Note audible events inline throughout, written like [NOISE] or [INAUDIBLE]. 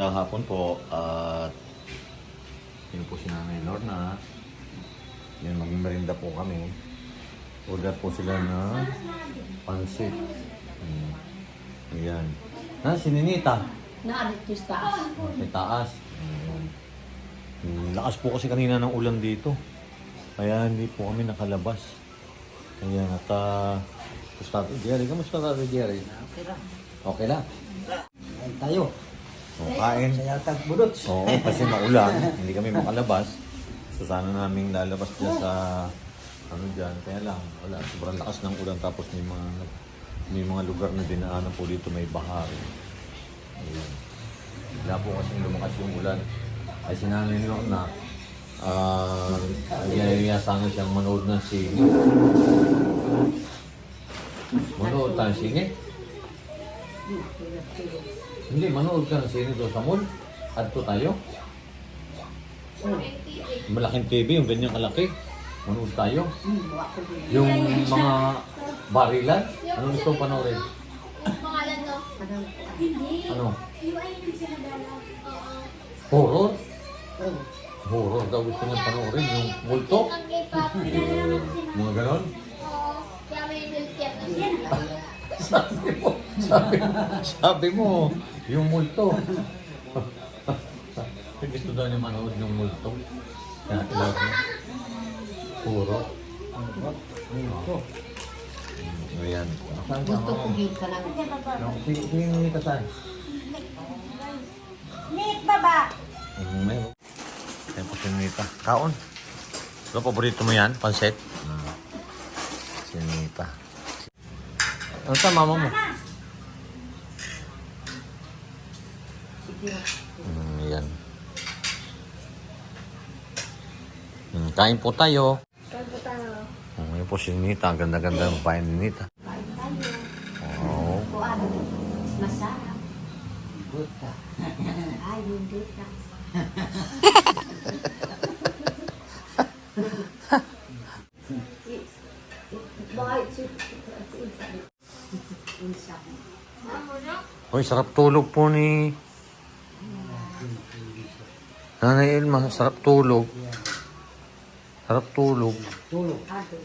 Magandang hapon po at yun po si Nanay Lorna. Yan, magmerinda po kami. Order po sila na pansit. Hmm. Ayan. Na, si Ninita. Naalit yung taas. Sa taas. Ayan. Hmm, Lakas po kasi kanina ng ulan dito. Kaya hindi po kami nakalabas. Ayan, at uh, Tatay Jerry. Kamusta Tatay Jerry? Okay lang. Okay lang. Kain tayo. O, kain. Sa yatag budots. Oo, kasi maulan, hindi kami makalabas. So sana namin lalabas dyan sa ano dyan, kaya lang, wala, sobrang lakas ng ulan tapos may mga may mga lugar na dinaanan po dito may bahari. Ayun. Wala po kasi lumakas yung ulan. Ay lang na ah uh, sana siyang manood ng sine. Manood tayo ng sine? Hindi, manood ka ng sine doon sa mall. Adto tayo. Malaking TV, yung ganyan kalaki. Manood tayo. Yung mga barilan. Anong gusto panoorin? Pangalan to? Ano? Horror? Horror daw gusto niyang panoorin. Yung multo? Mga ganon? Oo. Kaya may na sila. [LAUGHS] sabi mo, sabi, sabi mo, yung multo. gusto daw niya manood yung multo. Kaya ilaw niya. Puro. Ito. Ayan. Saan ka Gusto ko yun ka lang. Sige, sige, ka saan? Nick, baba! Mm, meron. Ayan po sinita. Kaon. Ano paborito mo yan? Pansit? Mm. Sinita. Ano sa mama mo? Sige. Mm, yan. Mm, kain po tayo. Saan po tayo? Oh, yan po si Nita. Ang ganda-ganda ng bahay ni Nita. Kain tayo. Oh. Kuan. Masarap. Ka. [LAUGHS] Ay, hindi ka. Uy, sarap tulog po ni... Nanay Elma, sarap tulog. Sarap tulog. Tulog. Ado.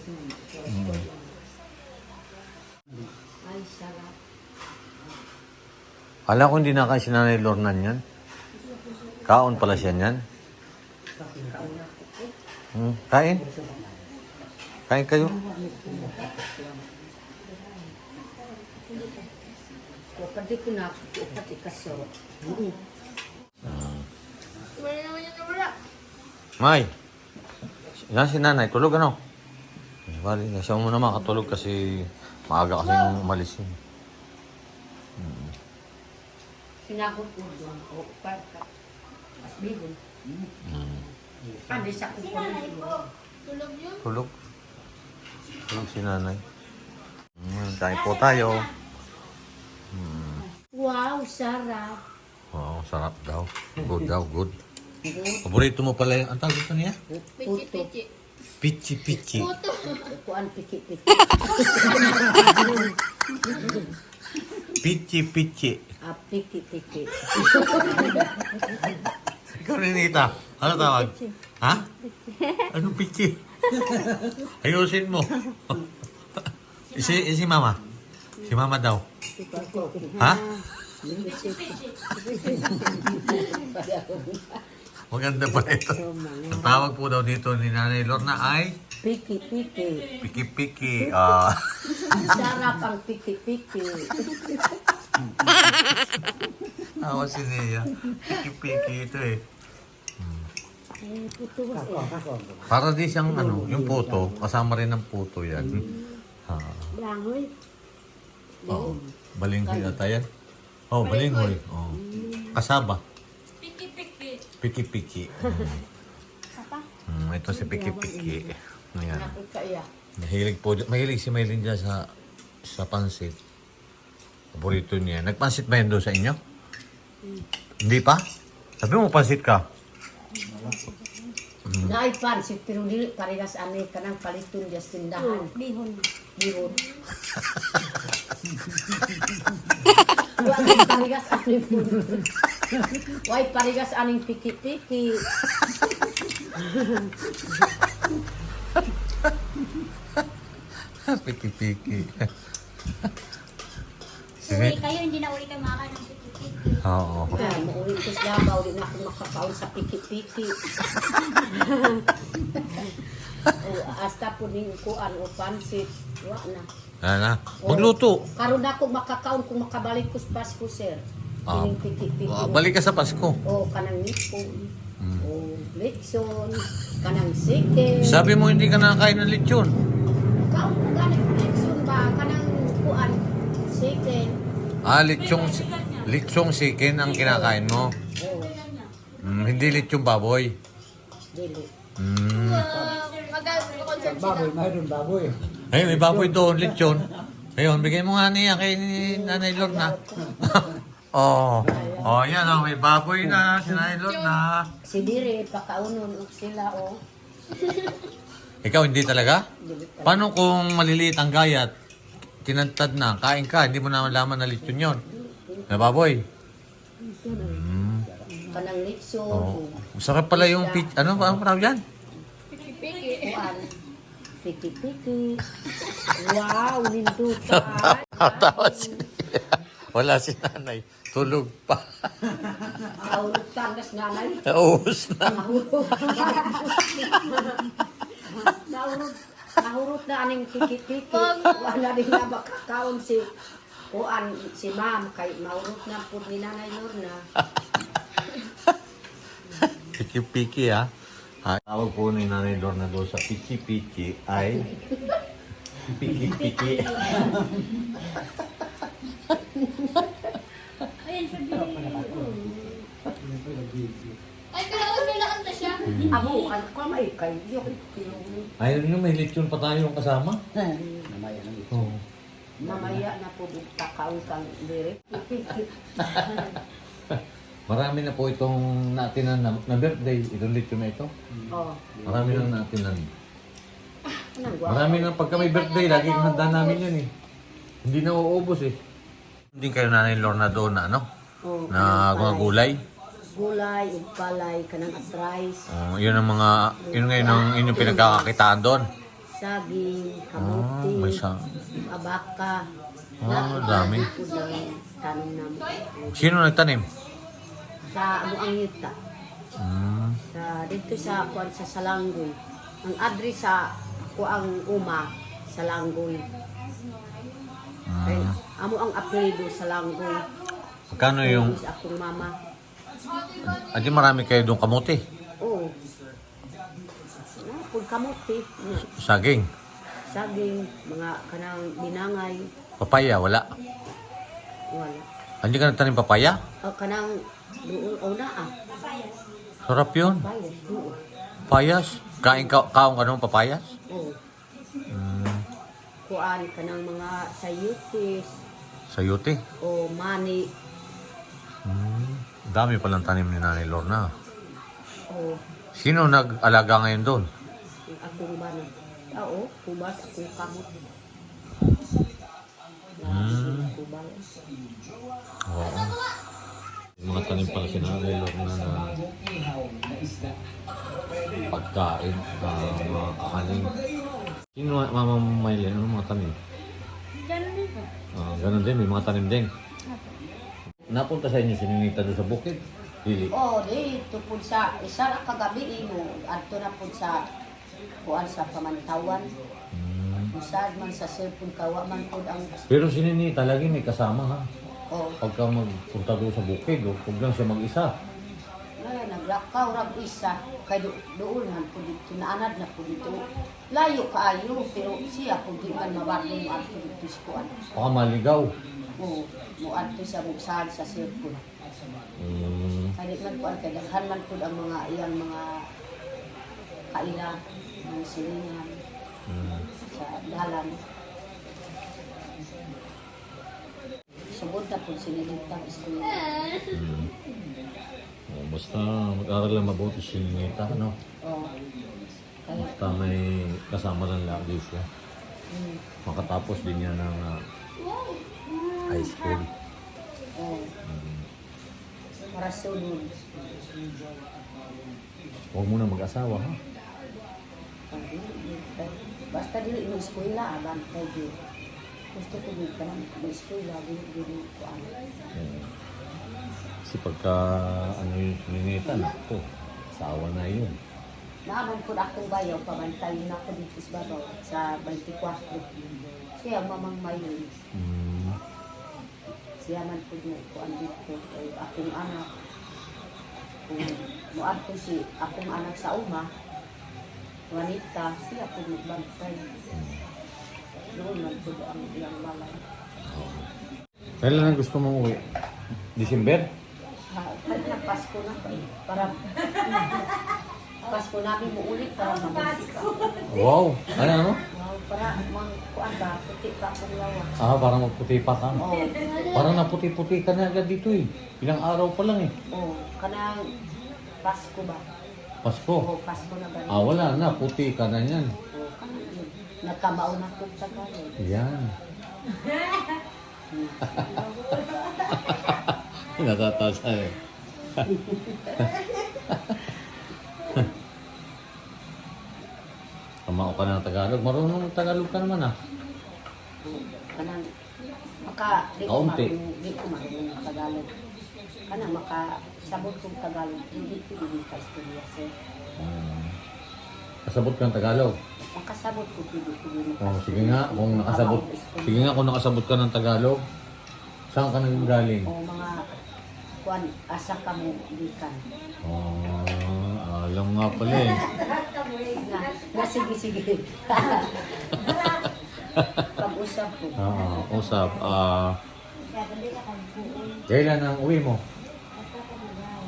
Ay, sarap. Ala ko hindi na kasi Nanay Lorna yan. Kaon pala siya yan. Hmm, kain. Kain kayo. Pati ko na, pati kaso. Wala naman yung nawala. May. Yan si nanay. Tulog ano? Bali, siya muna makatulog kasi maaga kasi nung umalis yun. Sinagot ko doon. O, parka. Mas bibon. Mm. Ano sa Si kukunin nanay mo? po. Tulog yun. Tulog. Tulog si nanay. Mm, kain po tayo. Mm. Wow, sarap. Wow, sarap daw. Good daw, good. Paborito mo pala yung, ang tawag ito niya? Pichi-pichi. Pichi-pichi. Puto. Kuan piki-piki. Pichi-pichi. Ah, piki-piki. Ikaw rin, Nita. Ano tawag? Ha? Anong pichi? Ayusin mo. [LAUGHS] isi, isi mama. Si mama daw. Ha? [LAUGHS] Maganda pa ito. Ang tawag po daw dito ni Nanay Lorna ay Piki-piki. piki-piki. Ah. Sarap ang piki-piki. Tawa [LAUGHS] si Nia. Piki-piki ito eh. Para di siyang ano, yung puto, kasama rin ng puto yan. Ha. Langoy. Oo. Balinghoy ata yan. Oh, balinghoy. Oh. Kasaba. Piki-piki. Piki-piki. Sapa? Mm, ito si Piki-piki. Ayan. Kaya. Mahilig po, mahilig si Maylin dyan sa, sa pansit. Paborito niya. Nagpansit ba yan doon sa inyo? Hindi pa? Sabi mo pansit ka. Naay pansit pero dili parehas ani kanang paliton just tindahan. Bihon. Bihon. Wa [LAUGHS] parehas ani po. [LAUGHS] Why parigas aning piki-piki. [LAUGHS] Piki-piki. [LAUGHS] Uwi kayo, hindi na uli kayo makakain ng piki-piki. Oo. Ah, mauwi ko sa Davao, di na ako makakaon sa piki-piki. hasta po ning kuan o pansit. Wa na. Yan na. Magluto. Karon na ako makakaon kung makabalik ko sa Pasko, sir. Ah. Ah, balik ka sa Pasko. O, kanang nipon. Mm. O, lechon. Kanang sike. Sabi mo hindi ka nakakain ng lechon. Kaon ko galing lechon ba? Kanang kuan. Sike. Ah, lechong, lechong chicken ang kinakain mo. O, Mm, hindi lechong baboy. dili. Mm. Baboy, mayroon baboy. Ay, may baboy doon, lechon. Ayun, bigay mo nga niya kay Nanay Lorna. Oh. Oh, yan oh, may baboy na si Nanay Lorna. Si Dire, pakaunon og sila o. Ikaw hindi talaga? Paano kung maliliit ang gayat? Tinantad na, kain ka, hindi mo na malaman na lechon yon. Na baboy. Mm. Kanang lechon. Oh. Masarap pala yung pich, ano ba ang tawag yan? Piki-piki. Wow, nindutan. [LAUGHS] Tawa si Wala si nanay. Tulog pa. Kaulog tangas nanay. Nauus na. Nahurot. Nahurot. Nahurot na aning piki-piki. Wala din na makakaon si kuan si ma'am kay mahurot na po ni nanay Lorna. Piki-piki ha. ha. Tawag po ni Nanay Lorna doon sa piki-piki ay piki-piki. [LAUGHS] Ayun, sabi Ay, kailangan kailangan na siya. Amo kan ko may kay yung Ayun yung may lechon pa tayong kasama. Namaya ng ito. Oo. mamaya na po kakaon kang dire. [LAUGHS] Marami na po itong natinan na, na birthday. Itong lechon na ito. Oh, Marami na natinan. nang Marami na pagka may birthday, laging handa namin yan eh. Hindi na uubos eh. Hindi kayo nanay Lorna doon na ano? Oh, Na mga gulay. Gulay, ug palay, kanang atrais, Oh, yun ang mga, yun ngayon ang inyong pinagkakakitaan doon. saging, Oh, kamuti, may sa... abaka. Ah, dami. Tanong namin. Sino nagtanim? Sa amo ang yuta. Hmm. Sa dito sa kuan sa Salanggoy. Ang adri sa kuang uma sa Langgoy. Hmm. amo ang apelyido sa Langgoy. Magkano yung... Sa akong mama. Adi marami kayo doon kamuti. Oo. Na, pud kamuti. na, Saging. Saging, mga kanang binangay. Papaya, wala. Wala. Hindi ka nagtanim papaya? O kanang doon o na ah. Sarap yun. Doon. Papayas. Kain ka, kaong anong papayas? Oo. Hmm. Kuan kanang mga sayutis Sayuti. o mani Hmm. Dami palang tanim ni Nanay Lorna. o Sino nag-alaga ngayon doon? akong bana. Oo, kubas akong kamot. Hmm. Oo. Mga tanim pala si Nanay Lorna na pagkain, uh, mga kakanin. Sino Mama Maylin? Ano mga tanim? Ganun din. Ah, ganun din, may mga tanim din. Napunta sa inyo si Ninita doon sa bukid. Dili. Oh, dito po sa isa ra kagabi imo adto na po sa kuan sa pamantawan. Hmm. Usad man sa cellphone kawa man pod ang Pero si Ninita lagi may kasama ha. oh, Pagka magpunta doon sa bukid, oh, huwag lang siya mag-isa. ay naglakaw rag isa kay do, doon man po dito naanad na po dito. Layo kaayo pero siya po di man mabagong mo adto dito sa kuan. Baka maligaw. Mo mo adto sa usad sa cellphone. Hmm. Kaya man po ang kailangan man po ang mga iyang mga kaila, mga silingan Hmm. sa dalan. Subod na po sinilita school. Hmm. Oh, basta mag-aral lang mabuti si Ninita, ano? Oh. Kaya, Basta may kasama lang lagi siya. mm, Makatapos din niya ng ah, high school. oh. Para sunod. Huwag mo na mag-asawa, ha? Basta dili mo eskwela, aban kay di. Gusto ko din ka lang mo eskwela, dili dili ko ano. Kasi pagka ano yung sininitan, ako, asawa na yun. Naamon ko na akong bayaw, pabantayin ako dito sa babaw sa 24. Siya mamang mayon. Hmm. Siya man po mo ko andito kay akong anak. Kung muad ko si akong anak sa uma, Juanita, siya po magbantay. Doon man po ang ilang malay. Kailan ang gusto mong uwi? December? Ha, na Pasko na pa eh. Para [LAUGHS] Pasko namin mo ulit para mabuti ka. Wow! Ano, ano? Para mang kuan ba, puti ka akong lawa. Ah, parang magputi pa ka. Oo. Parang naputi-puti ka na agad dito eh. Ilang araw pa lang eh. Oo, kanang Pasko ba? Pasko. Oo, Pasko na ba? Ah, wala na. Puti ka na yan. Oo, kanang yun. [LAUGHS] Na po sa galing. Yan. Natatasa eh. [LAUGHS] Kamao ka na ng Tagalog. Marunong ng Tagalog ka naman ah. Kanang maka di ko Kaunti. marunong, di ko marunong ng Tagalog. Kanang maka sabot kong Tagalog, hindi ko hindi ka istorya sir. Hmm. Kasabot ka ng Tagalog. Makasabot ko hindi ko hindi Oh, sige nga, kung nakasabot, sige nga kung nakasabot ka ng Tagalog, saan ka nanggaling? O mga kuan asa ka mo gikan. Oh, alam nga pala eh. [LAUGHS] Na, na sige sige. Pag-usap ko. [LAUGHS] Ah, usap. Ah, kailan ang uwi mo?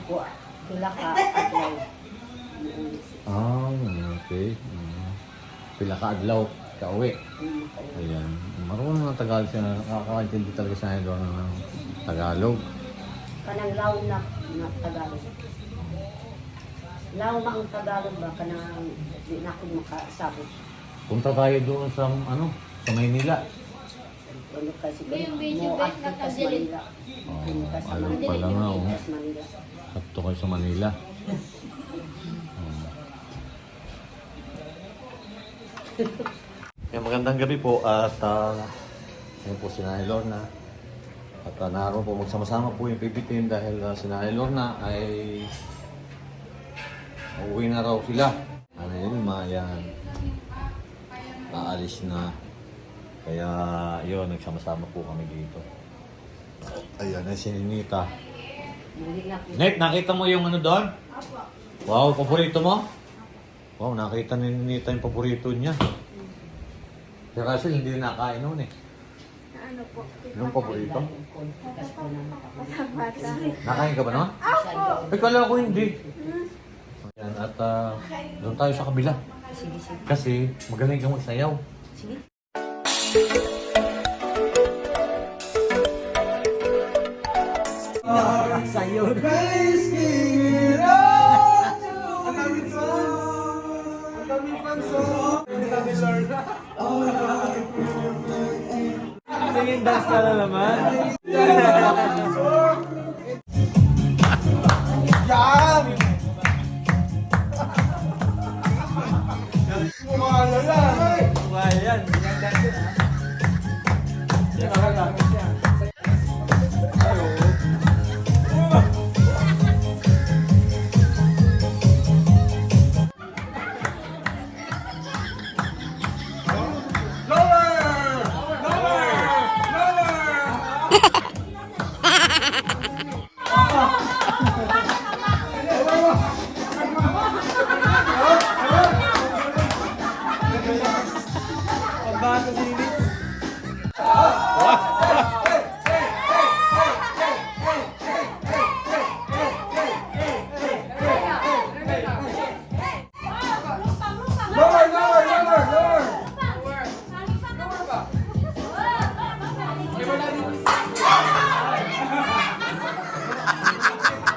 Wa, Pila ka adlaw. Ah, okay. Mm. Pila ka adlaw ka uwi. Ayan. Marunong ng Tagalog siya. Nakakaintindi talaga siya doon ng Tagalog. Kanang law na, na Tagalog. Law mang Tagalog ba kanang di na ako makasabot. Punta tayo doon sa ano, sa Maynila. Ano kasi Yung mo video ba, at ka sa? Manila. Oh, Punta sa alam Manila. pala nga, oh. Punta sa Manila. Sakto kayo sa Manila. Oh. Yan, [LAUGHS] magandang gabi po at uh, yan po si Nanay Lorna. At uh, naroon po magsama-sama po yung team dahil uh, si Nanay Lorna ay uuwi na raw sila. Ano yun, yan. Aalis na. Kaya yun, nagsama-sama po kami dito. Ayan, ay si Ninita. Ako. Net, nakita mo yung ano doon? Wow, paborito mo? Wow, nakita ni Nita yung paborito niya. Si Russell hindi nakain noon eh. Ano po? Yung paborito? Kasi. Nakain ka ba noon? Ay, kala ko hindi. Ayan, at ah, doon tayo sa kabila. Sige, sige. Kasi magaling kang magsayaw. Sige. Singing dance na naman. Come on.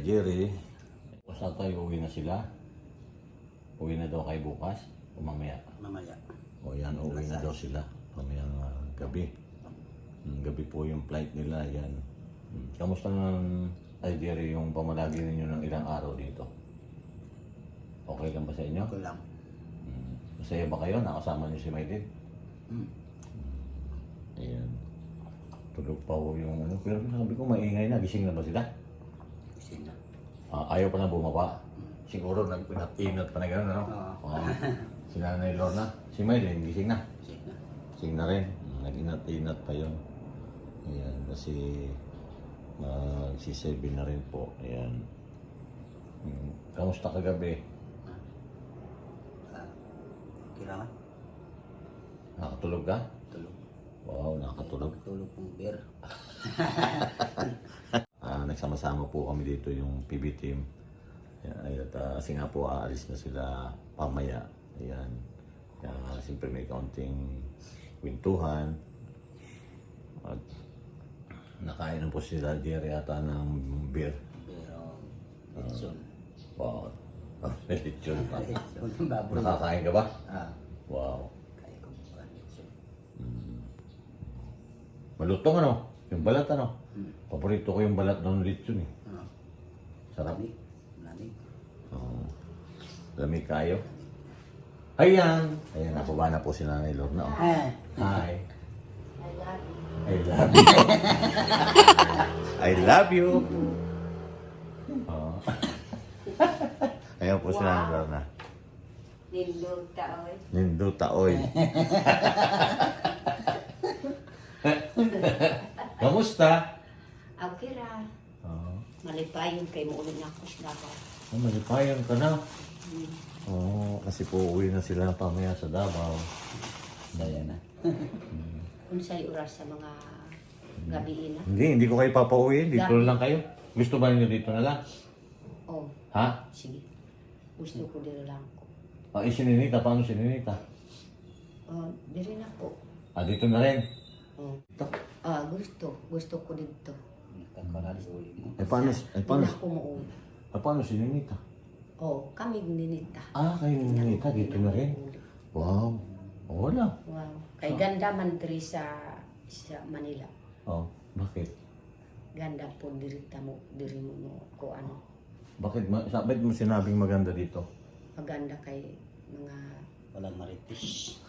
Tatay Jerry. Sa tayo, uwi na sila. Uwi na daw kayo bukas o mamaya. Mamaya. O yan, uwi na daw sila. Mamayang ah, gabi. Mm, gabi po yung flight nila. Yan. Mm, Kamusta naman, Tay Jerry, yung pamalagi ninyo ng ilang araw dito? Okay lang ba sa inyo? Ako lang. Mm, Masaya ba kayo? Nakasama niyo si Maydin? Hmm. Ayan. Tulog pa ho yung ano. Pero sabi ko, maingay na. Gising na ba sila? Ah, ayaw pa na bumaba. Siguro nagpinat-inat pa na gano'n, ano? Oo. Oo. si Nanay Lorna. Si Maylin, gising na. Kasi na. Gising na rin. Nag-inat-inat pa yun. Ayan, kasi magsisebi na rin po. Ayan. Hmm. Kamusta kagabi? Ah, Kailangan. Nakatulog ka? Tulog. Wow, nakatulog. Tulog kong beer. [LAUGHS] Nagsama-sama po kami dito yung PB team. Ayan, ay, at, ah, kasi nga po aalis na sila pamaya. Ayan. Kaya siyempre may kaunting kwentuhan. At nakain na po sila Jerry ata ng beer. Edson. Wow. Ah, lechon [LAUGHS] pa. Edson ng baboy. Nakakain ka ba? Ah, Wow. kaya ko bukan Edson. Malutong ano? Yung balat ano? Hmm. Paborito ko yung balat ng lechon eh. Ah, Sarap. lamig. Lamig. Oo. Lamig kayo. Ayan. Ayan, nababa na po si Nanay Lorna. Oh. Ah, Hi. I love you. I love you. [LAUGHS] I love you. Oh. [LAUGHS] Ayan po si Nanay Lorna. Linduta, oy. Nindo taoy. [LAUGHS] Kamusta? Okay ra. Oo. Malipayon kay mo ulit na ako sa Davao. Oh, malipayan ka na. Oo, kasi po uwi na sila pamaya sa Davao. saya na. Unsay oras sa mga gabi na. Hindi, hindi ko kayo papauwiin. Dito na lang kayo. Gusto ba niyo dito na lang? Oh, Ha? sige. Gusto ko dito lang ko. Ah, eh, si Ninita. Paano si Ninita? Oh, diri na po. Ah, dito na rin. Oh. Ito. Ah, gusto. Gusto ko dito. Kakarali sa uli mo. Eh, paano, eh, Hindi paano, na ako mauwi. ah, paano si Ninita? Oh, kami ninita. Ah, kayo Ninita. Dito na rin. Wow. Oh, wala. Wow. Kay ganda man diri sa sa Manila. Oh, bakit? Ganda po diri mo diri mo no, ko ano. Bakit, ma- sa- bakit mo sinabing maganda dito? Maganda kay mga Walang maritis.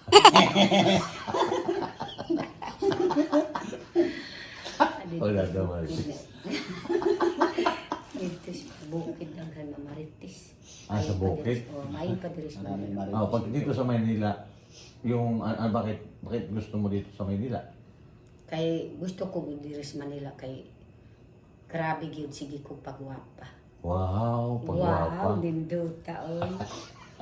Wala daw, Marites. [LAUGHS] Marites, bukid ang na Marites. Ah, sa bukid? Oh, main pa diri sa Manila. Ah, maritis. pag dito sa Maynila, yung, ah, ah, bakit, bakit gusto mo dito sa Maynila? Kay gusto ko diri sa Manila kay grabe gyud sige ko pagwapa. Wow, pagwapa. Wow, linduta oy.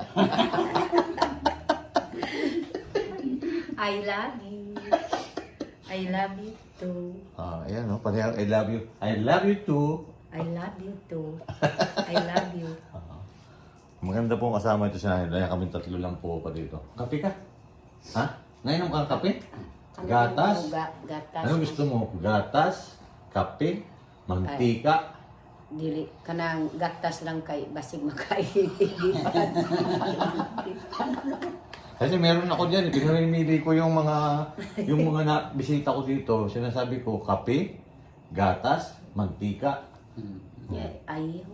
[LAUGHS] [LAUGHS] I love you. I love you too. Ah, ayan, no? Pati I love you. I love you too. I love you too. [LAUGHS] I love you. Maganda po kasama ito sa nanay. Kami tatlo lang po pa dito. Kape ka? Ha? Nainom ka ng kape? Gatas? Ga, gatas. Ano gusto mo? Gatas? Kape? Mantika? Dili kanang gatas lang kay basig makainipan. [LAUGHS] Kasi meron ako dyan. Pinamimili ko yung mga yung mga na, bisita ko dito. Sinasabi ko, kape, gatas, mantika. Hmm. ayaw.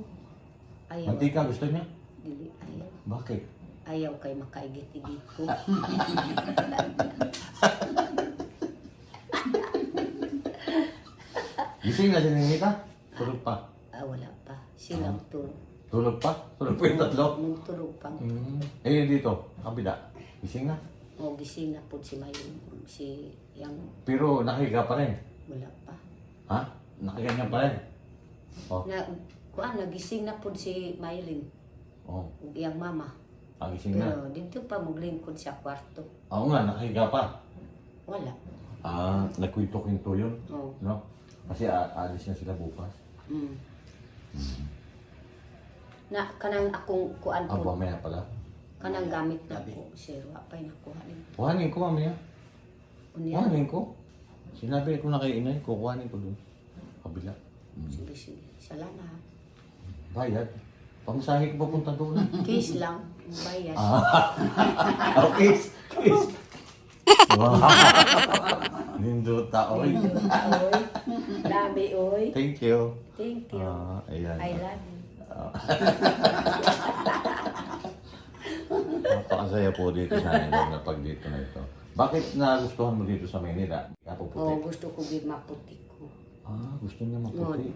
Ayaw. Mantika gusto niya? Dili ayaw. Bakit? Ayaw kay makaigit-igit ko. Gising na si Ninita? Tulog pa. ah, wala pa. Silang tulog. Tulog pa? Tulog pa yung tatlo? Nung tulog pa. Mm. Eh, dito, kabila. Gising na. O gising na po si Mayon. Si yang Pero nakahiga pa rin. wala pa. Ha? Nakaganyan pa rin. Oh. Na, kuan nagising na pud si Maylin Oh, ug iyang mama. agising na. Pero dito pa maglingkod sa kwarto. Oo nga, nakahiga pa. Wala. Ah, nagkwento-kwento yun. Oh. No? Kasi a- alis na sila bukas. Mm. Na kanang akong kuan Ah, po, mamaya pala. Kanang gamit na ko, sir, wa pa'y nakuha din. Kuhanin ko mamaya. Unya, Kuhanin ko. Sinabi ko na kay inay, kukuhanin ko doon. Kabila. sige, sige. Salamat. Bayad. Pamasahe ko papunta doon. [LAUGHS] Case lang, bayad. Ah. [LAUGHS] okay. Kiss. Wow. [LAUGHS] Lindo tao. Oy, dami oy. Thank you. Thank you. Ah, ayan. I love you. Napakasaya po dito sa amin na pag dito na ito. Bakit nagustuhan mo dito sa Manila? Oh, puti. gusto ko gid maputi ko. Ah, gusto niya maputi.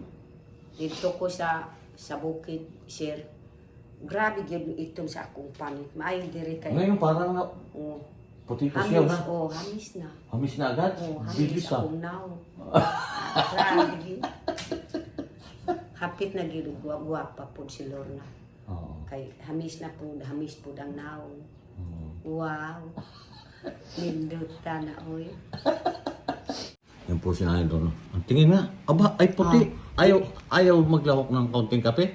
Dito ko sa sa bukid, sir. Grabe gyud itong sa akong panit. Maayo diri kay. Ngayon parang na, Oh, puti pa siya hamis, na. oh, hamis na. Hamis na agad. Oh, Bilis hamis ah. akong now. [LAUGHS] Grabe gyud. Hapit na gyud gwapa pud si Lorna. Oo. Kay hamis na pud, hamis pud ang now. Mm. Wow. Lindot ta na oy. Yan po si Nanay doon. Ang tingin nga. Aba, ay puti. Ah. Ayaw, ayaw maglawak ng kaunting kape.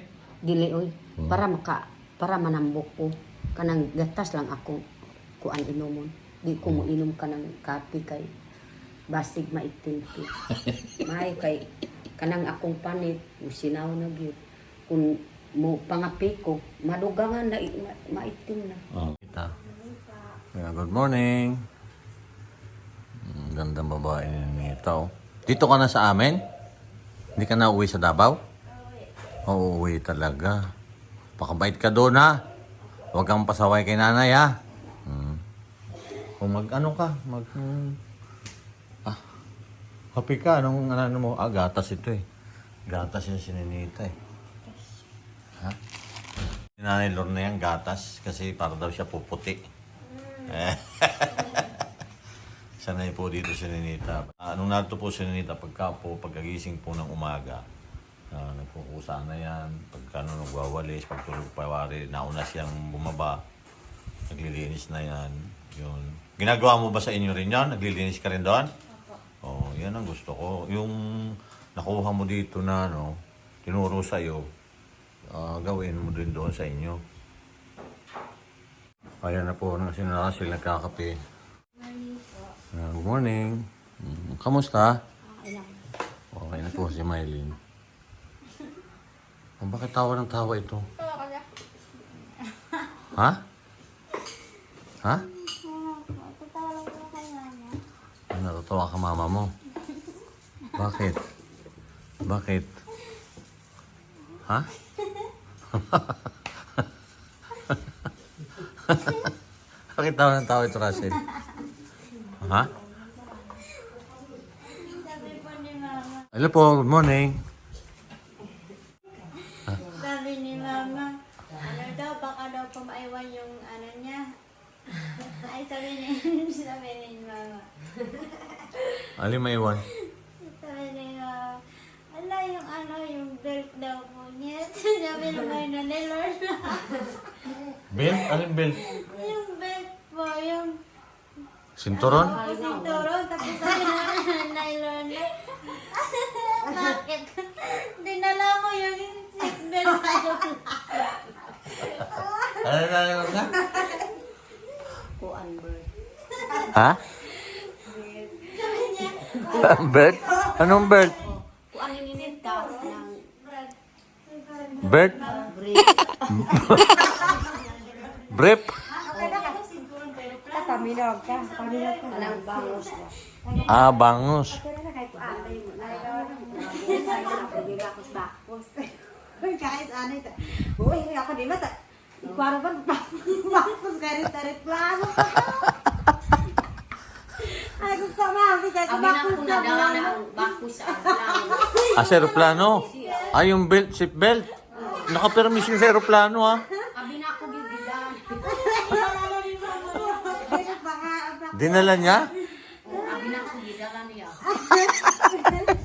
Dili oy. Para maka para manambok ko kanang gatas lang ako kuan inomon. Di ko mo inom kanang kape kay basig maitim ko. [LAUGHS] May kay kanang akong panit usinaw na gyud. Kung mo pangapi ko, madugangan na ma- maitim na. Oh. Kita. Yeah, good morning. Ang gandang babae ni Nita. Dito ka na sa amin? Hindi ka na uwi sa Davao? Oo, uwi talaga. Pakabait ka doon ha. Huwag kang pasaway kay nanay ha. Hmm. Kung mag ano ka, mag... hmm. Ah, happy ka. Anong ano mo? Ah, gatas ito eh. Gatas yung sininita eh. Ha? Nanay Lorna yan, gatas. Kasi para daw siya puputi. Eh. [LAUGHS] Sanay po dito si Ninita. Nung narito po si Ninita, pagka po, pagkagising po ng umaga, uh, nagkukusa na yan. Pagka nung nagwawalis, pagtulog pa wari, nauna siyang bumaba. Naglilinis na yan. Yun. Ginagawa mo ba sa inyo rin yan? Naglilinis ka rin doon? Oo, oh, yan ang gusto ko. Yung nakuha mo dito na, no, tinuro sa'yo, ah, gawin mo din doon sa inyo. Ayan na po, na si Russell nagkakape. Ah, good morning. Mm, Kamusta? Okay na po si Mylene. Oh, bakit tawa ng tawa ito? Ha? Ha? Natatawa ka mama mo. Bakit? Bakit? Ha? Bakit tawa ng tawa ito, Russell? Ha? Hello po, good morning. Sabi ni mama. Ano daw, baka daw pumaiwan yung ano niya. Ay, sabi ni, sabi ni mama. Ali maiwan. Sabi ni mama. Ala, yung ano, yung belt daw po niya. Sabi naman na ni Lorna. Belt? Alin belt? yung belt po, yung Sinturon? Sinturon, tapos sabi na nanay Lorna, bakit? Dinala mo yung seatbelt sa'yo. Ano na naman ka? Kuan bird. Ha? Belt? Anong belt? Kuan ni Nita ng Belt? Brief? Paminog ka, paminog ka. Anang bangos ba? Ah, bangus. Kahit ano ito. Uy, ako di ba? Ikuwaro ba? Bakos garit-garit plano. Ay, gusto Abi na bakos ko na na daw plano. ng bako sa. Ah, sa aeroplano? Ah, yung belt, seat belt. Nakapermis yung sa aeroplano, ah. Abi na ko gigilan. Dinala niya? Abi na ko gidalan niya. Ka.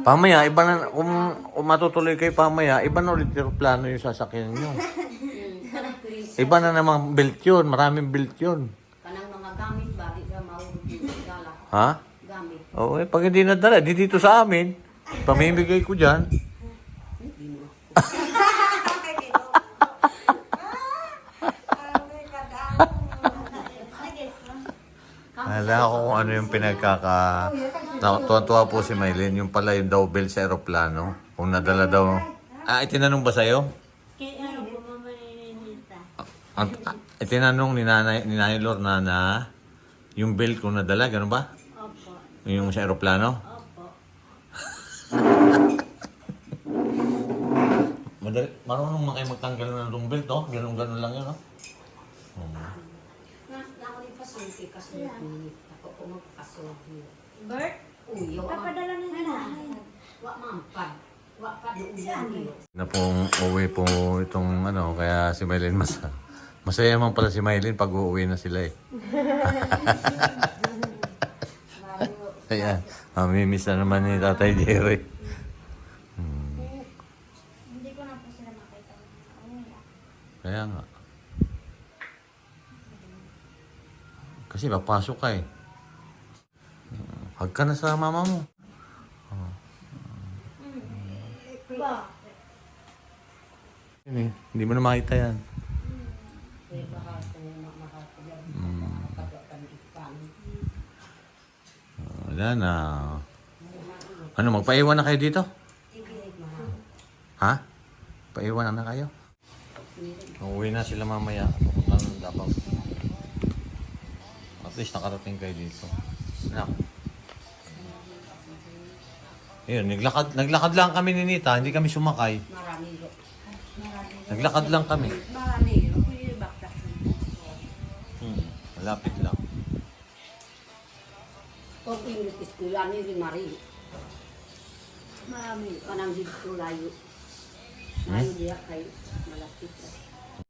Pamaya, iba na, kung, kung matutuloy kayo pamaya, iba na ulit yung plano yung sasakyan nyo. Iba na namang built yun, maraming built yun. Kanang mga gamit ba, di ba maurog yung dala. Ha? Gamit. Oo, eh, pag hindi nadala, di dito sa amin, pamimigay ko dyan. Hala ko kung ano yung pinagkaka... Na, tuwa-tuwa po si Maylin, yung pala yung daw bell sa aeroplano. Kung nadala daw... Ah, itinanong ba sa'yo? Kaya ano po mama nininita? Ang, ah, itinanong ni Nanay, ni Nanay Lorna na yung belt kung nadala, gano'n ba? Opo. Yung sa aeroplano? Opo. [LAUGHS] Madali, marunong man kayo magtanggal ng long belt, no? Ganun-ganun lang yun, no? Na, na ako rin pasulti kasi ako po magpasulti. Bert? Uy, yung Papadala na nila. Wa mampad. Wa pa doon yan. Na pong uwi po itong ano, kaya si Maylin mas masaya man pala si Maylin pag uuwi na sila eh. [LAUGHS] Kaya, mamimiss na naman ni Tatay Jerry. Hindi ko na po sila makita. Uwi. Kaya nga. Kasi papasok ka eh. Hag ka na sa mama mo. Eh, Hindi mo na makita yan. Ah, Wala na. Ano, magpaiwan na kayo dito? Ha? Paiwan na kayo? Uuwi na sila mamaya. Pupunta ng Davao. At least nakarating kayo dito. Anak. Ayun, naglakad, naglakad lang kami ni Nita, hindi kami sumakay. Marami. Naglakad lang kami. Marami. Malapit lang. Kung English school, ano yung Mari? Marami. Kanang dito layo. Layo diya kay malapit.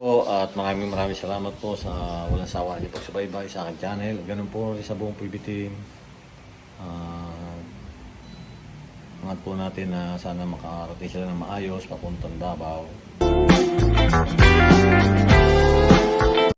po at maraming maraming salamat po sa walang sawa niyo pagsubaybay sa aking channel. Ganun po sa buong PB team. Uh, angat po natin na sana makarating sila ng maayos papuntang Davao.